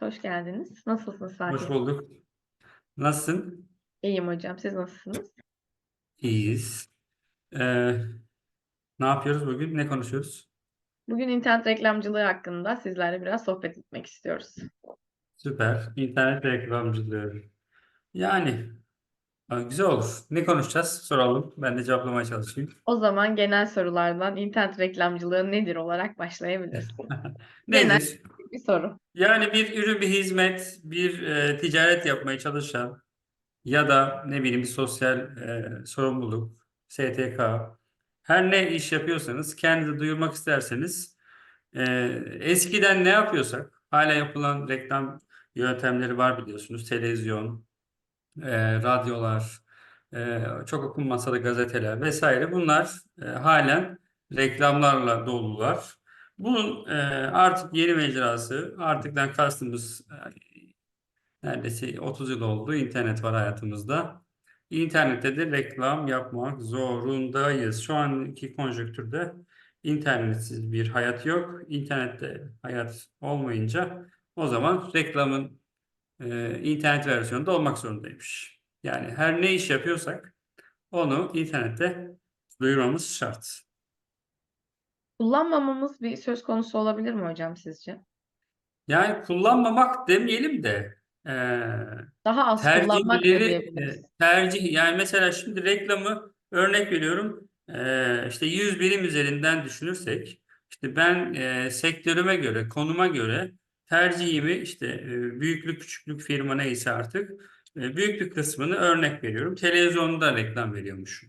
Hoş geldiniz. Nasılsınız Fatih? Hoş bulduk. Nasılsın? İyiyim hocam. Siz nasılsınız? İyiyiz. Ee, ne yapıyoruz bugün? Ne konuşuyoruz? Bugün internet reklamcılığı hakkında sizlerle biraz sohbet etmek istiyoruz. Süper. İnternet reklamcılığı. Yani e, güzel olur. Ne konuşacağız? Soralım. Ben de cevaplamaya çalışayım. O zaman genel sorulardan internet reklamcılığı nedir olarak başlayabiliriz. Genel Nedir? Bir soru. Yani bir ürün, bir hizmet, bir e, ticaret yapmaya çalışan ya da ne bileyim bir sosyal e, sorumluluk, STK, her ne iş yapıyorsanız kendinizi duyurmak isterseniz e, eskiden ne yapıyorsak hala yapılan reklam yöntemleri var biliyorsunuz. Televizyon, e, radyolar, e, çok okunmasa da gazeteler vesaire bunlar e, halen reklamlarla dolular. Bunun e, artık yeni mecrası, artıktan kastımız e, neredeyse 30 yıl oldu. İnternet var hayatımızda. İnternette de reklam yapmak zorundayız. Şu anki konjonktürde internetsiz bir hayat yok. İnternette hayat olmayınca o zaman reklamın e, internet versiyonunda olmak zorundaymış. Yani her ne iş yapıyorsak onu internette duyurmamız şart. Kullanmamamız bir söz konusu olabilir mi hocam sizce? Yani kullanmamak demeyelim de e, Daha az kullanmak da diyebiliriz. e, tercih yani mesela şimdi reklamı örnek veriyorum e, işte 100 birim üzerinden düşünürsek işte ben e, sektörüme göre konuma göre tercihimi işte e, büyüklük küçüklük firma neyse artık e, büyük bir kısmını örnek veriyorum televizyonda reklam veriyormuşum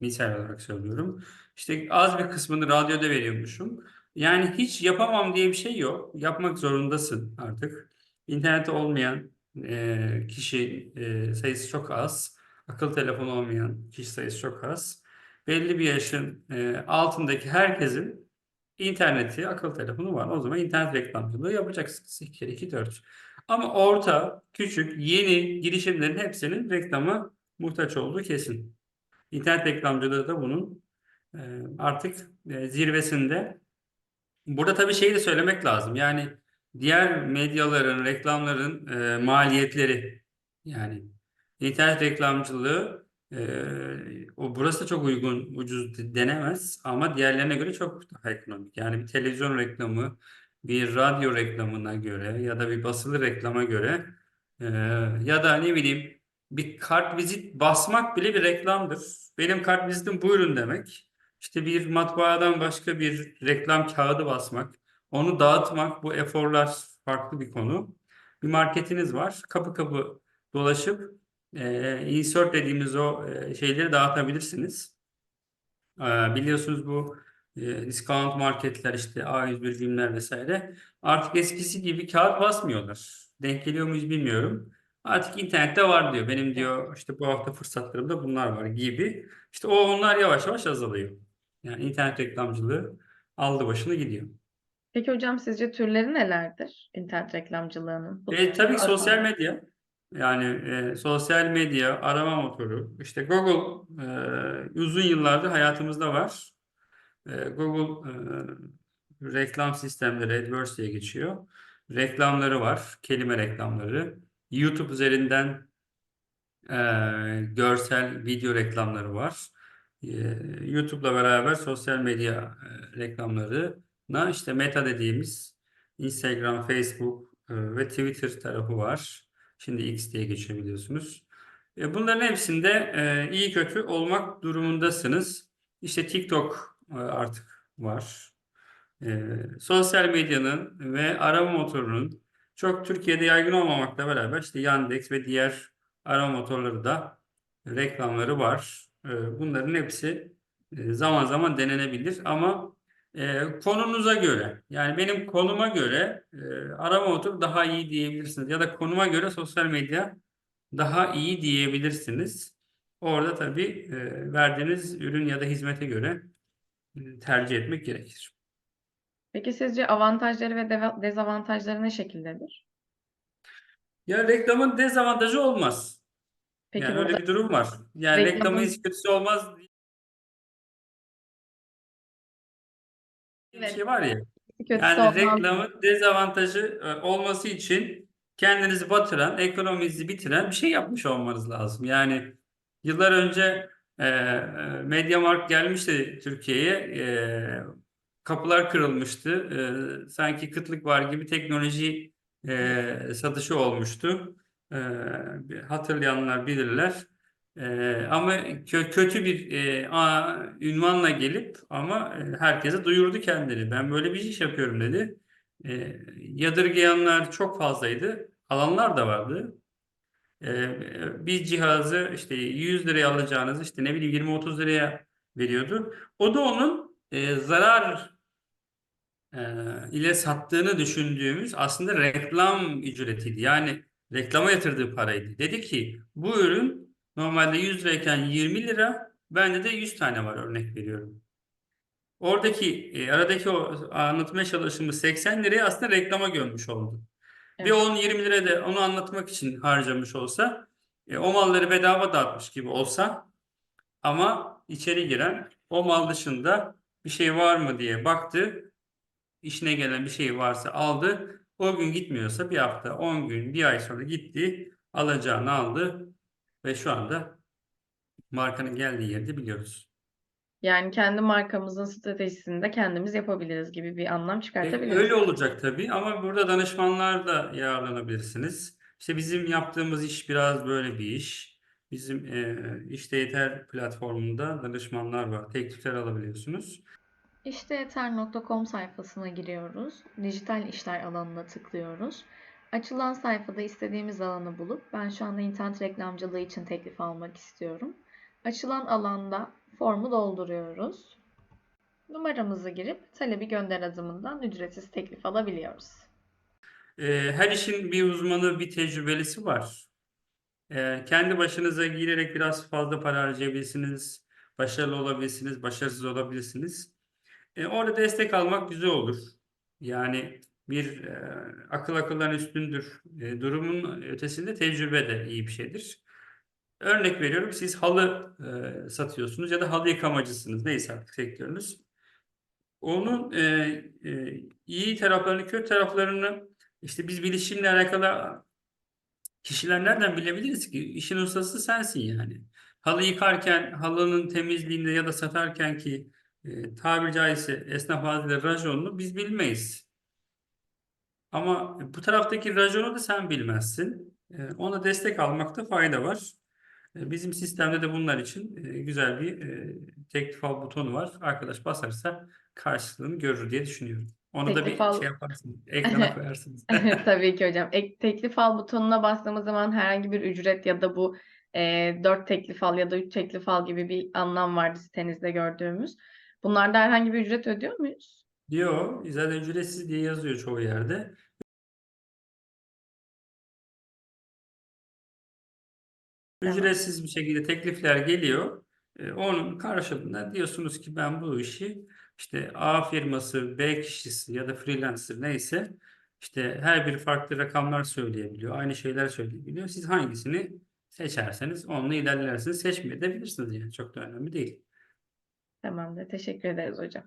misal olarak söylüyorum işte az bir kısmını radyoda veriyormuşum yani hiç yapamam diye bir şey yok yapmak zorundasın artık İnternette olmayan e, kişi e, sayısı çok az. Akıl telefonu olmayan kişi sayısı çok az. Belli bir yaşın e, altındaki herkesin interneti, akıl telefonu var. O zaman internet reklamcılığı yapacaksınız. 2 kere 2 4. Ama orta, küçük, yeni girişimlerin hepsinin reklama muhtaç olduğu kesin. İnternet reklamcılığı da bunun artık e, zirvesinde. Burada tabii şeyi de söylemek lazım. Yani diğer medyaların, reklamların e, maliyetleri yani internet reklamcılığı e, o burası da çok uygun, ucuz denemez ama diğerlerine göre çok daha ekonomik. Yani bir televizyon reklamı, bir radyo reklamına göre ya da bir basılı reklama göre ya da ne bileyim bir kart vizit basmak bile bir reklamdır. Benim kart vizitim buyurun demek. İşte bir matbaadan başka bir reklam kağıdı basmak. Onu dağıtmak bu eforlar farklı bir konu. Bir marketiniz var. Kapı kapı dolaşıp e, insert dediğimiz o e, şeyleri dağıtabilirsiniz. E, biliyorsunuz bu e, discount marketler işte A101 birimler vesaire artık eskisi gibi kağıt basmıyorlar. Denk geliyor muyuz bilmiyorum. Artık internette var diyor. Benim diyor işte bu hafta fırsatlarımda bunlar var gibi. İşte o onlar yavaş yavaş azalıyor. Yani internet reklamcılığı aldı başını gidiyor. Peki hocam sizce türleri nelerdir internet reklamcılığının? Bu E, tabii ki sosyal medya. Yani e, sosyal medya, arama motoru. İşte Google e, uzun yıllardır hayatımızda var. E, Google e, reklam sistemleri AdWords diye geçiyor. Reklamları var, kelime reklamları. YouTube üzerinden e, görsel video reklamları var. E, YouTube'la beraber sosyal medya e, reklamlarına işte Meta dediğimiz Instagram, Facebook e, ve Twitter tarafı var. Şimdi X diye geçiyor. E, bunların hepsinde iyi kötü olmak durumundasınız. İşte TikTok artık var. Sosyal medyanın ve arama motorunun çok Türkiye'de yaygın olmamakla beraber işte Yandex ve diğer arama motorları da reklamları var. E, bunların hepsi e, zaman zaman denenebilir ama e, konunuza göre yani benim konuma göre e, arama motoru daha iyi diyebilirsiniz ya da konuma göre sosyal medya daha iyi diyebilirsiniz. Orada tabii verdiğiniz ürün ya da hizmete göre tercih etmek gerekir. Peki sizce avantajları ve dezavantajları ne şekildedir? Ya reklamın dezavantajı olmaz. Peki Yani öyle burada bir durum var. Yani reklamın reklamın hiç kötüsü olmaz diye bir evet şey var ya. kötüsü Yani olmaz mı? reklamın dezavantajı e, olması için kendinizi batıran, ekonominizi bitiren bir şey yapmış olmanız lazım. Yani yıllar önce e, e, MediaMarkt gelmişti Türkiye'ye. E, kapılar kırılmıştı. E, sanki kıtlık var gibi teknoloji e, satışı olmuştu. E, hatırlayanlar bilirler. E, ama kö- kötü bir e, ünvanla gelip ama e, herkese duyurdu kendini. Ben böyle bir iş yapıyorum dedi. E, yadırgayanlar çok fazlaydı. Alanlar da vardı. Bir cihazı işte 100 liraya alacağınız işte ne bileyim 20-30 liraya veriyordu. O da onun e, zarar e, ile sattığını düşündüğümüz aslında reklam ücretiydi. Yani reklama yatırdığı paraydı. Dedi ki bu ürün normalde 100 lirayken 20 lira bende de 100 tane var örnek veriyorum. Oradaki e, aradaki o anlatmaya çalıştığımız 80 lirayı aslında reklama gömmüş oldu. Evet. 10-20 lira da onu anlatmak için harcamış olsa e, o malları bedava dağıtmış gibi olsa ama içeri giren o mal dışında bir şey var mı diye baktı. İşine gelen bir şey varsa aldı. O gün gitmiyorsa bir hafta, 10 gün, bir ay sonra gitti. Alacağını aldı. Ve şu anda markanın geldiği yerde biliyoruz. Yani kendi markamızın stratejisini de kendimiz yapabiliriz gibi bir anlam E, çıkartabiliriz. öyle olacak tabii ama burada danışmanlar da yararlanabilirsiniz. İşte bizim yaptığımız iş biraz böyle bir iş. Bizim e, İşte Yeter platformunda danışmanlar var. Teklifler alabiliyorsunuz. İşteyeter.com sayfasına giriyoruz. Dijital işler alanına tıklıyoruz. Açılan sayfada istediğimiz alanı bulup ben şu anda internet reklamcılığı için teklif almak istiyorum. Açılan alanda formu dolduruyoruz. Numaramızı girip talebi gönder adımından ücretsiz teklif alabiliyoruz. E, her işin bir uzmanı, bir tecrübelisi var. E, kendi başınıza girerek biraz fazla para harcayabilirsiniz. Başarılı olabilirsiniz, başarısız olabilirsiniz. E, orada destek almak güzel olur. Yani bir e, akıl akıldan üstündür. E, durumun ötesinde tecrübe de iyi bir şeydir. Örnek veriyorum siz halı e, satıyorsunuz ya da halı yıkamacısınız neyse artık sektörünüz. Onun e, e, iyi taraflarını, kötü taraflarını işte biz bilişimle alakalı kişiler nereden bilebiliriz ki? İşin ustası sensin yani. Halı yıkarken, halının temizliğinde ya da satarken ki e, tabiri caizse esnaf ağzıyla rajonunu biz bilmeyiz. Ama bu taraftaki rajonu da sen bilmezsin. E, ona destek almakta fayda var. E, bizim sistemde de bunlar için e, güzel bir e, teklif al butonu var. Arkadaş basarsa karşılığını görür diye düşünüyorum. Onu da Teklif bir al- şey yaparsınız. Ekrana koyarsınız. Tabii ki hocam. Ek, teklif al butonuna bastığımız zaman herhangi bir ücret ya da bu e, 4 teklif al ya da 3 teklif al gibi bir anlam vardı sitenizde gördüğümüz. Bunlarda herhangi bir ücret ödüyor muyuz? Diyor, zaten ücretsiz diye yazıyor çoğu yerde. Tamam. Ücretsiz bir şekilde teklifler geliyor. E, onun karşılığında diyorsunuz ki ben bu işi işte A firması, B kişisi ya da freelancer neyse işte her biri farklı rakamlar söyleyebiliyor. Aynı şeyler söyleyebiliyor. Siz hangisini seçerseniz onunla ilerlersiniz. Seçmeyebilirsiniz yani. Çok da önemli değil. Tamamdır. Teşekkür ederiz hocam.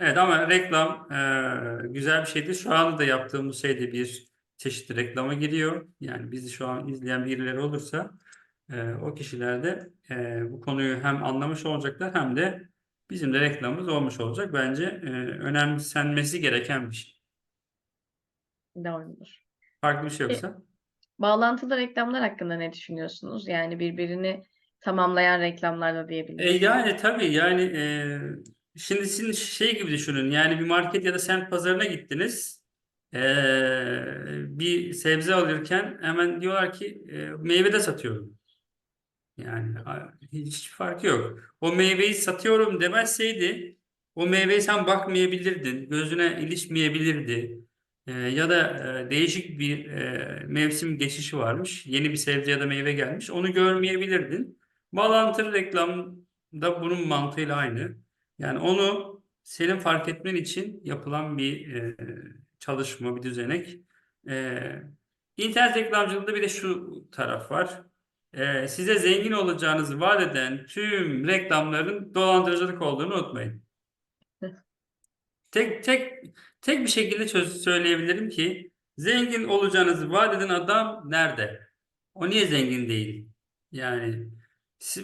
Evet ama reklam e, güzel bir şeydir. Şu anda da yaptığımız şey de bir çeşit reklama giriyor. Yani bizi şu an izleyen birileri olursa e, o kişiler de e, bu konuyu hem anlamış olacaklar hem de bizim de reklamımız olmuş olacak. Bence e, önemsenmesi gereken bir şey. Doğrudur. Farklı bir şey yoksa. Bağlantılı reklamlar hakkında ne düşünüyorsunuz? Yani birbirini tamamlayan reklamlar da E, diyebiliriz. yani tabii yani e, şimdi sizin şey gibi düşünün yani bir market ya da semt pazarına gittiniz E, bir sebze alırken hemen diyorlar ki e, meyve de satıyorum. Yani hiç farkı yok. O meyveyi satıyorum demezseydi o meyveyi sen bakmayabilirdin, gözüne ilişmeyebilirdi. E, ya da e, değişik bir e, mevsim geçişi varmış, yeni bir sebze ya da meyve gelmiş, onu görmeyebilirdin. Bağlantılı reklam da bunun mantığıyla aynı. Yani onu senin fark etmen için yapılan bir e, çalışma, bir düzenek. E, internet reklamcılığında bir de şu taraf var. E, size zengin olacağınızı vaat eden tüm reklamların dolandırıcılık olduğunu unutmayın. Tek tek tek bir şekilde çöz söyleyebilirim ki Zengin olacağınızı vaat eden adam nerede? O niye zengin değil? Yani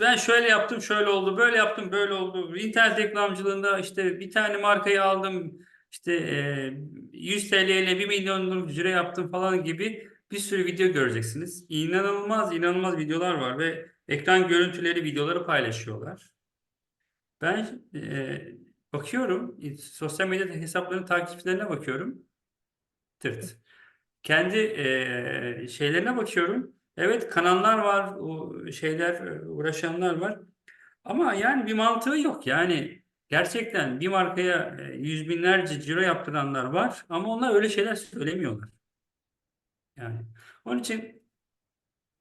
ben şöyle yaptım, şöyle oldu, böyle yaptım, böyle oldu. İnternet reklamcılığında işte bir tane markayı aldım, işte e, 100 TL ile 1 milyonluk cüre yaptım falan gibi bir sürü video göreceksiniz. İnanılmaz, inanılmaz videolar var ve ekran görüntüleri, videoları paylaşıyorlar. Ben e, bakıyorum, sosyal medya hesaplarının takipçilerine bakıyorum. Tırt. Kendi e, şeylerine bakıyorum. Evet kanallar var, şeyler e, uğraşanlar var. Ama yani bir mantığı yok. Yani gerçekten bir markaya e, yüz binlerce ciro yaptıranlar var ama onlar öyle şeyler söylemiyorlar. Yani onun için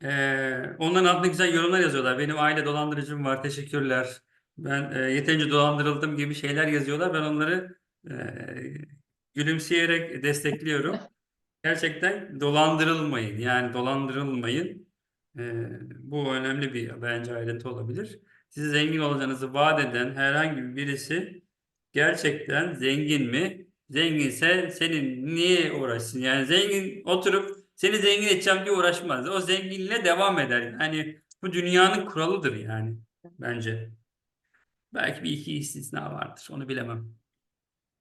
e, onların altında güzel yorumlar yazıyorlar. Benim aile dolandırıcım var, teşekkürler. Ben e, yeterince dolandırıldım gibi şeyler yazıyorlar. Ben onları e, gülümseyerek destekliyorum. Gerçekten dolandırılmayın. Yani dolandırılmayın. Ee, bu önemli bir bence ayrıntı olabilir. Sizi zengin olacağınızı vaat eden herhangi birisi gerçekten zengin mi? Zenginse senin niye uğraşsın? Yani zengin oturup seni zengin edeceğim diye uğraşmaz. O zenginliğe devam eder. Yani bu dünyanın kuralıdır yani bence. Belki bir iki istisna vardır. Onu bilemem.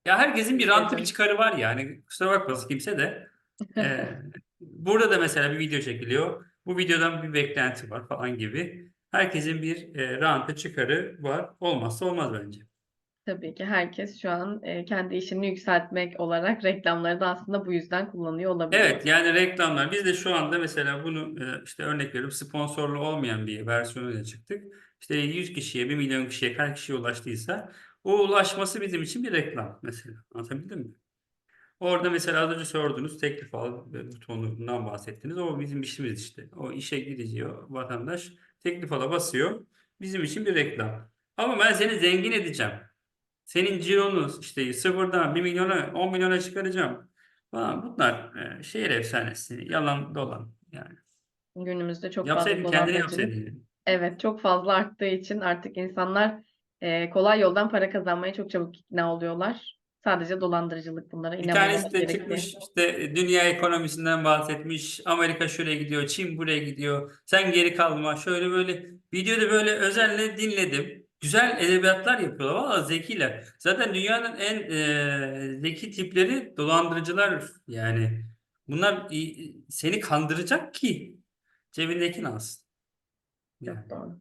Ya herkesin bir rantı bir çıkarı var yani. Kusura bakmasın kimse de. Ee, burada da mesela bir video çekiliyor. Bu videodan bir beklenti var falan gibi. Herkesin bir e, rantı çıkarı var. Olmazsa olmaz bence. Tabii ki herkes şu an e, kendi işini yükseltmek olarak reklamları da aslında bu yüzden kullanıyor olabilir. Evet yani reklamlar. Biz de şu anda mesela bunu e, işte örnek veriyorum sponsorlu olmayan bir versiyonuyla çıktık. İşte 100 kişiye, 1 milyon kişiye kaç kişiye ulaştıysa o ulaşması bizim için bir reklam mesela. Anlatabildim mi? Orada mesela az önce sorduğunuz teklif al butonundan bahsettiniz. O bizim işimiz işte. O işe gidiyor vatandaş teklif ala basıyor. Bizim için bir reklam. Ama ben seni zengin edeceğim. Senin cironu işte sıfırdan 1 milyona 10 milyona çıkaracağım. Falan. Bunlar e, şehir efsanesi. Yalan dolan. Yani. Günümüzde çok fazla Yapsaydın kendini dolandırıcılık. yapsaydın. Evet, çok fazla arttığı için artık insanlar e, kolay yoldan para kazanmaya çok çabuk ikna oluyorlar. Sadece dolandırıcılık bunlara Bir tanesi de gerekiyor. çıkmış işte dünya ekonomisinden bahsetmiş. Amerika şuraya gidiyor, Çin buraya gidiyor. Sen geri kalma. Şöyle böyle videoda böyle özenle dinledim. Güzel edebiyatlar yapıyorlar. Valla zekiler. Zaten dünyanın en e, zeki tipleri dolandırıcılar yani. Bunlar i- seni kandıracak ki cebindekini alsın. Yani. Çok doğru.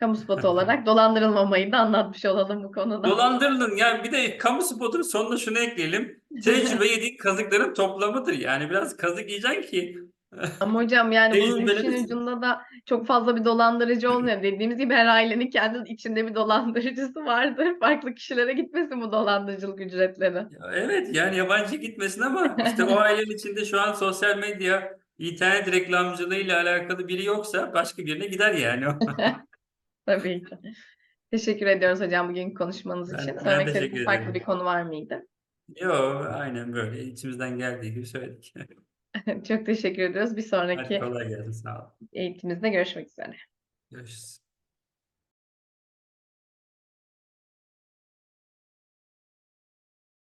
Kamu spotu olarak dolandırılmamayı da anlatmış olalım bu konuda. Dolandırılın. Yani bir de kamu spotunun sonuna şunu ekleyelim. Tecrübe yediğin kazıkların toplamıdır. Yani biraz kazık yiyeceksin ki Ama hocam yani bunun Tecrübeli işin ucunda da çok fazla bir dolandırıcı olmuyor. Dediğimiz gibi her ailenin kendi içinde bir dolandırıcısı vardır. Farklı kişilere gitmesin bu dolandırıcılık ücretleri. Ya evet yani yabancı gitmesin ama işte o ailenin içinde şu an sosyal medya, internet reklamcılığıyla alakalı biri yoksa başka birine gider yani. Tabii ki. Teşekkür ediyoruz hocam bugünkü konuşmanız Ben- için. ben Söylemek istediğiniz farklı ederim. bir konu var mıydı? Yok aynen böyle içimizden geldiği gibi söyledik. Çok teşekkür ediyoruz. Bir Hadi sonraki kolay gelsin sağ ol. eğitimimizde görüşmek üzere. Görüşürüz.